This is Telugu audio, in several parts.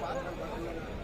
quatro.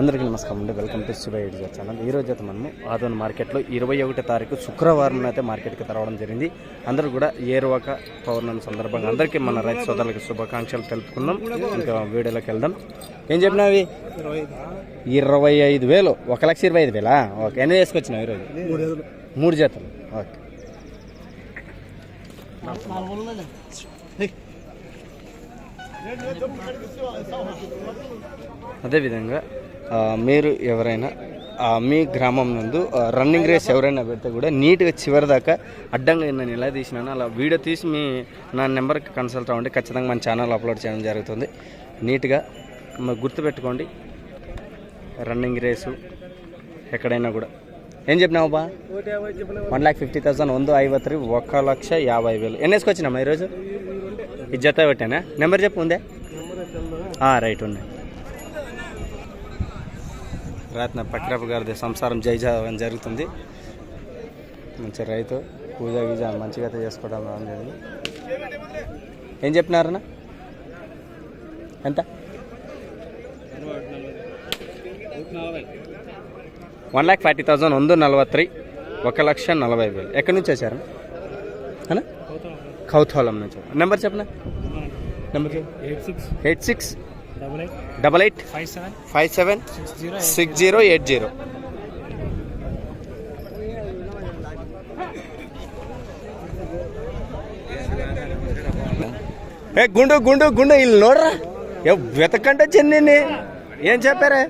అందరికీ నమస్కారం అండి. వెల్కమ్ టు శివ ఎడ్జా ఛానల్ ఈ రోజు అయితే మనము ఆదోన్ మార్కెట్లో ఇరవై ఒకటి తారీఖు శుక్రవారం అయితే మార్కెట్కి రావడం జరిగింది. అందరూ కూడా ఏరువాక పౌర్ణమి సందర్భంగా అందరికీ మన రైతు సోదరులకి శుభాకాంక్షలు తెలుపుకుందాం. ఇంకా వీడియోలోకి వెళ్దాం. ఏం చెప్పినావి? ఇరవై ఐదు వేలు. ఒక లక్ష ఇరవై ఐదు వేలా? ఓకే. ఎన్ని వేసుకొచ్చినావు ఈరోజు? మూడు జతలు. ఓకే. అదేవిధంగా మీరు ఎవరైనా మీ గ్రామం నందు రన్నింగ్ రేస్ ఎవరైనా పెడితే కూడా నీట్గా చివరి దాకా అడ్డంగా నేను ఎలా తీసినానో. అలా వీడియో తీసి మీ నా నెంబర్కి కన్సల్ట్ అవ్వండి. ఖచ్చితంగా మన ఛానల్ అప్లోడ్ చేయడం జరుగుతుంది. నీట్గా మ- గుర్తుపెట్టుకోండి. రన్నింగ్ రేసు ఎక్కడైనా కూడా. ఏం చెప్పినావు బా వన్ ల్యాక్ ఫిఫ్టీ థౌసండ్ వంద ఐవత్రి ఒక లక్ష యాభై వేలు. ఎన్ని వేసుకొచ్చినామా ఈరోజు? ఇది జత పెట్టానా నెంబర్ చెప్పు ఉందే? రైట్ ఉన్నాయి రాత్న పక్రప్ప గారిది సంసారం జై జవాన్ జరుగుతుంది. మంచి రైతు పూజ గీజ మంచిగా అయితే చేసుకోవడం రావడం జరిగింది. ఏం చెప్పినారన్నా ఎంత? వన్ ల్యాక్ ఫార్టీ థౌసండ్ వంద నలభై ఒక లక్ష నలభై వేలు. ఎక్కడి నుంచి వచ్చారు? కౌతూలం నుంచి నెంబర్ చెప్పనా number eight six eight six double eight double eight five seven five seven six zero eight zero. ఏ గుండు గుండు గుండు వీళ్ళు ఏ వెతకంటే చెన్నిని. ఏం చెప్పారే?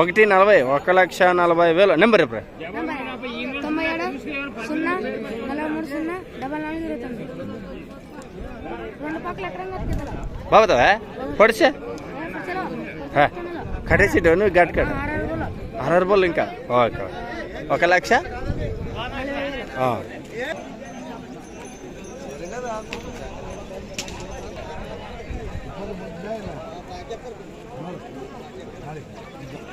ఒకటి నలభై ఒక లక్ష నలభై వేలు. నెంబర్ ఏడు సున్నా నలభై మూడు సున్నా డబల్ నాలుగు ఇరవై తొమ్మిది. రెండు పక్కల బాగుతావా? పొడిచే. కట్టేసి నువ్వు గట్ అరవై రూపాయలు. ఇంకా. ఓకే ఒక లక్ష? ఆ.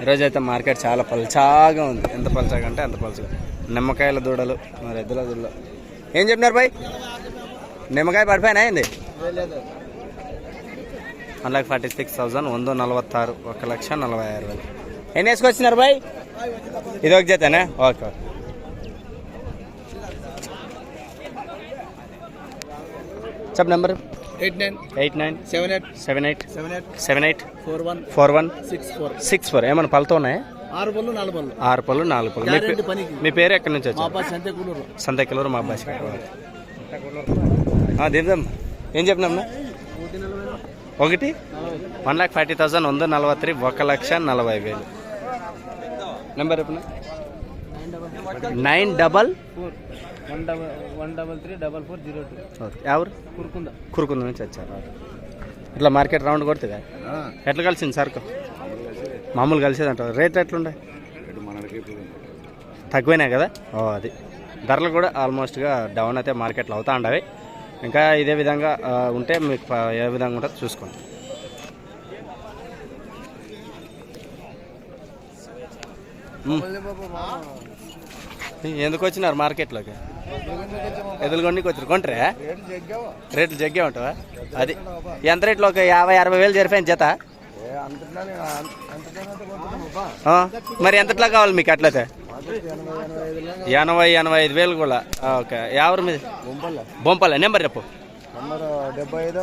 ఈరోజు అయితే మార్కెట్ చాలా పల్చాగా ఉంది. ఎంత పల్చాగా అంటే అంత పల్చగా. నిమ్మకాయల దూడలు. మరి ఎద్దుల దూడలు. ఏం చెప్పినారు బాయ్? నిమ్మకాయ పడిపోయినా ఏంది? One lakh forty six thousand వంద నలభత్తారు. ఒక లక్ష నలభై ఆరు వేలు. ఎన్ని వేసుకొచ్చినారు బాయ్? ఇది ఒక జతనే? Okay okay. చెప్పు number. Eight nine. Eight nine. Seven eight. Seven eight. Seven eight. Seven eight. Four one. Four one. Six four. Six four. ఏమైనా పళ్ళతో ఉన్నాయా? ఆరు పళ్ళు నాలుగు పళ్ళు. ఆరు పళ్ళు నాలుగు పళ్ళు. మీ పేరు ఎక్కడి నుంచి వచ్చారు? అబ్బాయి సంతే కూలూరు సంతకిలూరు మా అబ్బాయి దిద్దాం ఏం చెప్పినాం ఒకటి? వన్ లాక్ ఫార్టీ థౌసండ్ వంద నలభై ఒక లక్ష నలభై వేలు. నెంబర్ చెప్పిన? Nine double? Four one double one double three double four zero two. Okay. ఎవరు? కురుకుంద. కురుకుంద నుంచి వచ్చారు. ఇట్లా మార్కెట్ రౌండ్ కొడుతుందా? ఎట్లా కలిసింది సరుకు? మామూలు కలిసేదంట రేట్ ఎట్లుండే? తక్కువైనాయి కదా? ఓ అది. ధరలు కూడా ఆల్మోస్ట్గా డౌన్ అయితే మార్కెట్లో అవుతా ఉండవి. ఇంకా ఇదే విధంగా ఉంటే మీకు ఏ విధంగా ఉంటుందో చూసుకోండి. ఎందుకు వచ్చినారు మార్కెట్లోకి? ఎదులుగొండికి వచ్చారు కొంటరే? రేట్లు జగ్గే ఉంటావా? అది. ఎంత రేట్లో? ఒక యాభై అరవై వేలు జరిపోయింది జత. మరి ఎంతట్లా కావాలి మీకు అట్లయితే? ఎనభై ఎనభై ఐదు వేలు కూడా. ఓకే. ఎవరి మీద? బొంపల్ల. నెంబర్ చెప్పు. నెంబర్ డెబ్బై ఐదు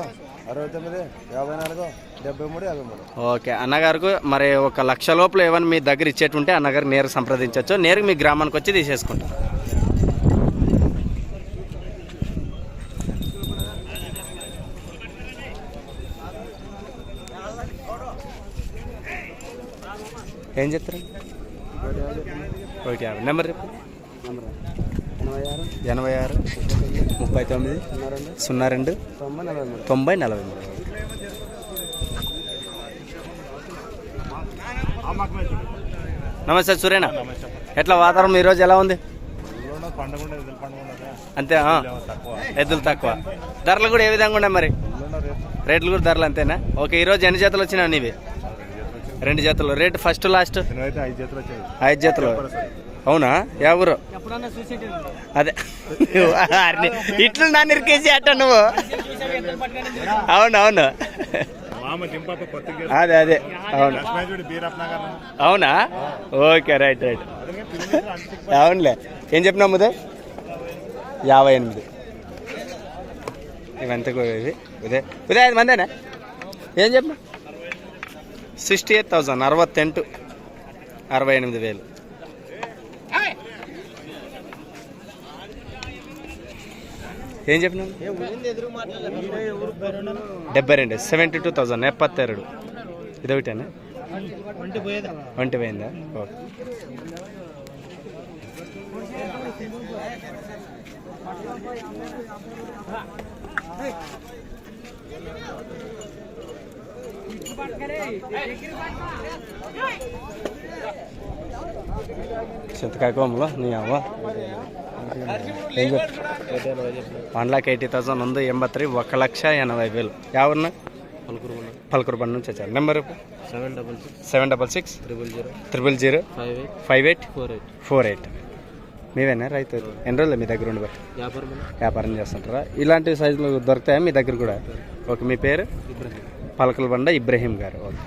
అరవై తొమ్మిది యాభై నాలుగు డెబ్బై మూడు యాభై మూడు ఓకే. అన్నగారికి మరి ఒక లక్ష లోపల ఏమైనా మీ దగ్గర ఇచ్చేటుంటే అన్నగారు నేరుగా సంప్రదించవచ్చు నేరుగా మీ గ్రామానికి వచ్చి తీసేసుకుంటారు. ఏం చెప్తారు? ఒకటి యాభై నెంబర్ చెప్పు. ఎనభై ఆరు ఎనభై ఆరు ముప్పై తొమ్మిది సున్నా రెండు సున్నా రెండు తొంభై నలభై మూడు. తొంభై నలభై మూడు నమస్తే సురేణ ఎట్లా వాతావరణం ఈరోజు ఎలా ఉంది? అంతే ఎద్దులు తక్కువ. ధరలు కూడా ఏ విధంగా ఉన్నాయి మరి? రేట్లు కూడా ధరలు అంతేనా? ఓకే ఈరోజు ఎన్ని జతలు వచ్చినా నీవి? రెండు జతలు. రేటు ఫస్ట్ లాస్ట్ ఐదు చేతులు వచ్చాయి. ఐదు జతలు. అవునా? ఎవరు అదే. ఇట్లు నన్ను ఇరికేసి అట్ట నువ్వు. అవును అవును మామ దింపాప కొత్త అదే అదే. అవును. అవునా? Okay right right. అవునులే. ఏం చెప్పినాము ఉదయ్ యాభై ఎనిమిది. ఇవంతా ఇది. ఉదయ్ ఉదయ్ ఐదు మందేనా? ఏం చెప్పిన సిక్స్టీ ఎయిట్ థౌజండ్ అరవత్తెంటు అరవై ఎనిమిది వేలు. ఏం చెప్పినాను డెబ్బై రెండు. సెవెంటీ టూ థౌజండ్ ఎప్పత్తెరడు. ఇదొకటేనా? ఒంటి పోయిందా ఓకే. చింతకాయ కోమలో నీ అవ్వ. వన్ లాక్ ఎయిటీ థౌసండ్ ఉంది ఎంబత్తి ఒక లక్ష ఎనభై వేలు. ఎవరిన పలుకురు బండి నుంచి వచ్చారు. Number? Seven double six. Seven double six? Triple zero. Triple zero? Five eight. Five eight? Four eight. Four eight. మీవేనా రైతు? ఎన్ని రోజులు మీ దగ్గర ఉండబట్టి వ్యాపారం వ్యాపారం చేస్తుంటారా? ఇలాంటి సైజులు దొరుకుతాయా మీ దగ్గర కూడా? ఓకే మీ పేరు? పలకల బండ ఇబ్రహీం గారు. ఓకే.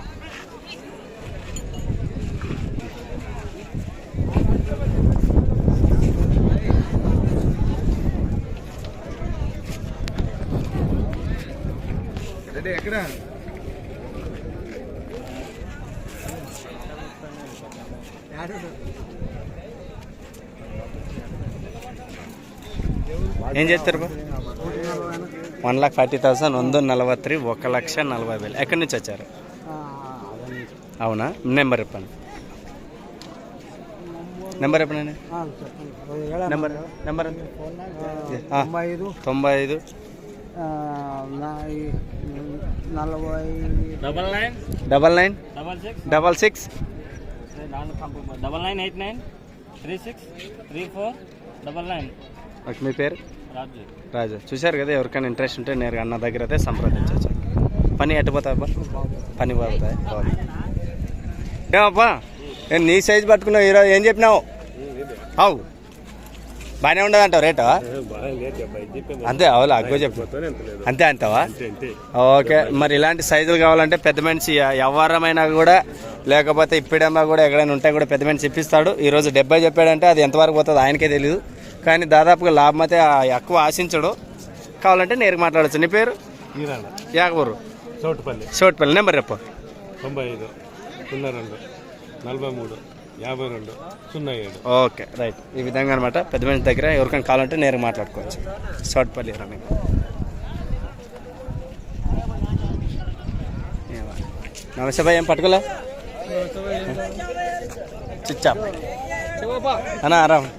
ఎక్కడ? ఏం చేస్తారు బా వన్ లాక్ ఫార్టీ థౌసండ్ వంద నలభై ఒక లక్ష నలభై వేలు. ఎక్కడి నుంచి వచ్చారు? అవునా? నెంబర్ చెప్పండి. నెంబర్ చెప్పండి. Number number? తొంభై ఐదు. తొంభై ఐదు. నలభై double nine. Double nine. Double six. Double six. Double nine eight nine. Three six three four double nine. Okay మీ పేరు? రాజు. చూశారు కదా ఎవరికైనా ఇంట్రెస్ట్ ఉంటే నేరుగా అన్న దగ్గర అయితే సంప్రదించవచ్చు. పని ఎట్టుపోతాయి అబ్బా? పని పోతాయి. బాగుంది ఏమప్పా నేను నీ సైజ్ పట్టుకున్నావు ఈరోజు ఏం చెప్పినావు? అవు. బాగానే ఉండదు అంటావు రేటు అంతే అవులా అగ్గో చెప్పు. అంతే అంటావా? ఓకే మరి ఇలాంటి సైజులు కావాలంటే పెద్ద మనిషి ఎవరమైనా కూడా లేకపోతే ఇప్పుడమ్మా కూడా ఎక్కడైనా ఉంటే కూడా పెద్ద మనిషి ఇప్పిస్తాడు. ఈరోజు డెబ్బై చెప్పాడంటే అది ఎంతవరకు పోతుందో ఆయనకే తెలియదు కానీ దాదాపుగా లాభం అయితే ఎక్కువ ఆశించడు. కావాలంటే నేరుగా మాట్లాడచ్చు. నీ పేరు? యాగబూరు చోటుపల్లి. చోటుపల్లి నెంబర్ చెప్పు. తొంభై ఐదు సున్నా రెండు నలభై మూడు యాభై రెండు సున్నా ఏడు. Okay right. ఈ విధంగా అనమాట పెద్ద మనిషి దగ్గర ఎవరికైనా కావాలంటే నేరుగా మాట్లాడుకోవచ్చు. చోటుపల్లి రన్నింగ్ నమస్తే భయ్ ఏం పట్టుకోలే? ఆఫ్ అన్నా ఆరామ్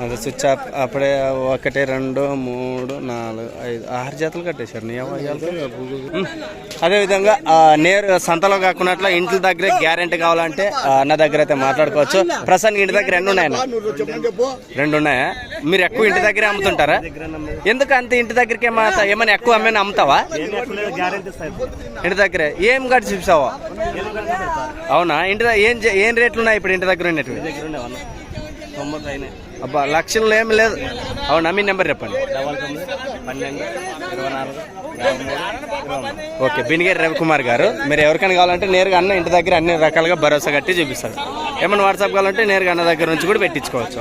అది స్విచ్ ఆఫ్ అప్పుడే ఒకటి రెండు మూడు నాలుగు ఐదు ఆరు జాతలు కట్టేశారు. అదేవిధంగా నేరు సంతలో కాకున్నట్లు ఇంటి దగ్గర గ్యారెంటీ కావాలంటే అన్న దగ్గర అయితే మాట్లాడుకోవచ్చు. ప్రస్తుతానికి ఇంటి దగ్గర రెండు ఉన్నాయన్న? రెండు ఉన్నాయా? మీరు ఎక్కువ ఇంటి దగ్గరే అమ్ముతుంటారా? ఎందుకు అంత ఇంటి దగ్గరికి ఏమైనా ఏమైనా ఎక్కువ అమ్మైనా అమ్ముతావా? ఇంటి దగ్గరే. ఏం కట్టి చూపిస్తావా? అవునా? ఇంటి ఏం చే- ఏం రేట్లు ఉన్నాయి ఇప్పుడు ఇంటి దగ్గర ఉన్నట్టు తొంభై అబ్బా లక్షలు ఏం లేదు అవునా మీ నెంబర్ చెప్పండి డబల్ తొమ్మిది పన్నెండు ఇరవై నాలుగు యాభై మూడు ఇరవై మూడు ఓకే బినిగేరి రవికుమార్ గారు మీరు ఎవరికైనా కావాలంటే నేరుగా అన్న ఇంటి దగ్గర అన్ని రకాలుగా భరోసా కట్టి చూపిస్తారు ఏమైనా వాట్సాప్ కావాలంటే నేరుగా అన్న దగ్గర నుంచి కూడా పెట్టించుకోవచ్చు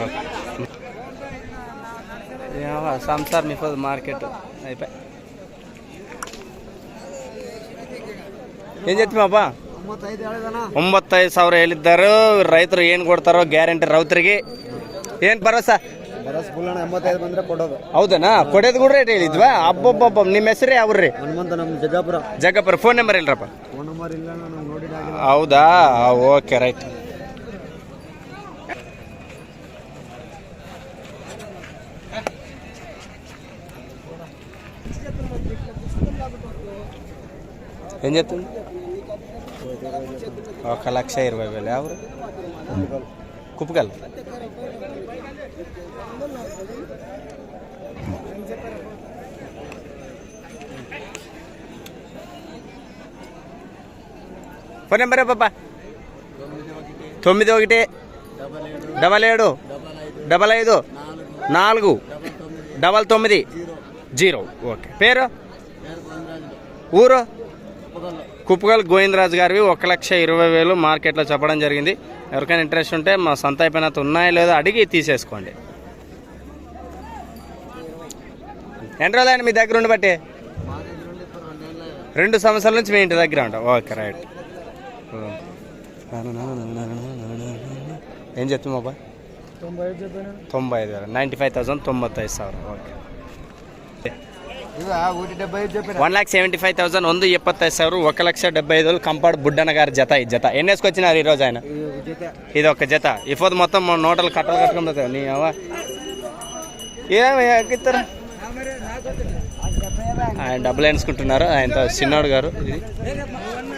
యావా, సంసార్ మిఫోజ్ మార్కెట్ అయిపోయి ಏನ್ ಜೊತೆ ಮಾಪ ಒಂಬತ್ತೈದು ಸಾವಿರ ಹೇಳಿದ್ದಾರೆ ರೈತರು ಏನು ಕೊಡ್ತಾರೋ ಗ್ಯಾರಂಟಿ ರೈತರಿಗೆ ಏನು ಭರೋಸಾ ಬರಸ್ ಬುಲ್ಲಣ ಎಂಬತ್ತೈದು ಬಂದ್ರೆ ಕೊಡೋದು ಹೌದನಾ ಕೊಡೋದು ಕೂಡ ರೇಟ್ ಹೇಳಿದ್ವಾ ಅಬ್ಬೊಬ್ಬೊಬ್ಬ ನಿಮ್ಮ ಹೆಸರೇ ಯಾವ್ರಿ ಹನುಮಂತ ನಮ್ಮ ಜಗಾಪುರ ಜಗಪ್ಪರ ಫೋನ್ ನಂಬರ್ ಇಲ್ರಪ್ಪ ಫೋನ್ ನಂಬರ್ ಇಲ್ಲ ನಾನು ನೋಡಿದಾಗ ಹೌದಾ ಓಕೆ ರೈಟ್ ఏం చెప్తుంది ఒక లక్ష ఇరవై వేలు ఎవరు కుప్పకల్ ఫోన్ నెంబర్ పాపా? తొమ్మిది ఒకటి డబల్ ఏడు డబల్ ఐదు నాలుగు డబల్ తొమ్మిది జీరో. ఓకే. పేరు? ఊరు? కుప్పగల్ గోవిందరాజు గారివి ఒక లక్ష ఇరవై వేలు మార్కెట్లో చెప్పడం జరిగింది. ఎవరికైనా ఇంట్రెస్ట్ ఉంటే మా సంత అయిపోయిన ఉన్నాయో లేదో అడిగి తీసేసుకోండి. ఎన్ని రోజులండి మీ దగ్గర ఉండి బట్టి? రెండు సంవత్సరాల నుంచి మీ ఇంటి దగ్గర ఉండవు ఓకే రైట్. ఏం చెప్తుంది మొబైల్ తొంభై ఐదు వేలు. నైంటీ ఫైవ్ థౌసండ్ తొంభై ఐదు sir okay. one lakh seventy five thousand ಒಂದು ಎಪ್ಪತ್ತೈದು ಸಾವಿರ ఒక లక్ష డెబ్బై ఐదు వేలు కంపాడు బుడ్డన్న గారి జత ఈ జత ఎన్ని వేసుకొచ్చినారు ఈరోజు ఆయన ఇది ఒక జత ఇఫోది మొత్తం మన నోటలు కట్టలు కట్టుకుంటుంది నీ అవ్వ ఏమి ఎక్కిస్తారు ఆయన డబ్బులు వేసుకుంటున్నారు ఆయనతో చిన్నోడు గారు ఇది